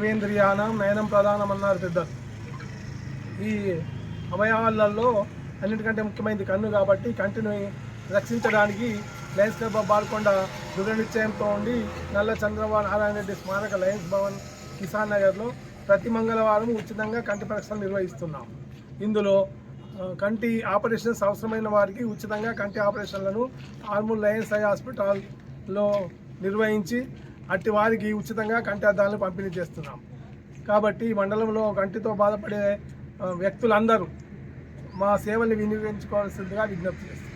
సర్వేంద్రియానం నయనం ప్రధానం అన్నారు పెద్దలు ఈ అవయవాలలో అన్నిటికంటే ముఖ్యమైనది కన్ను కాబట్టి కంటిని రక్షించడానికి లయన్స్ క్లబ్ ఆఫ్ బాల్కొండ దృఢ నిశ్చయంతో ఉండి నల్ల చంద్రబాబు నారాయణ రెడ్డి స్మారక లయన్స్ భవన్ కిసాన్ నగర్లో ప్రతి మంగళవారం ఉచితంగా కంటి పరీక్షలు నిర్వహిస్తున్నాం. ఇందులో కంటి ఆపరేషన్స్ అవసరమైన వారికి ఉచితంగా కంటి ఆపరేషన్లను ఆర్మూర్ లయన్స్ ఐ హాస్పిటల్లో నిర్వహించి అట్టి వారికి ఉచితంగా కంటి అద్దాలను పంపిణీ చేస్తున్నాం. కాబట్టి ఈ మండలంలో కంటితో బాధపడే వ్యక్తులందరూ మా సేవల్ని వినియోగించుకోవాల్సిందిగా విజ్ఞప్తి చేస్తున్నాం.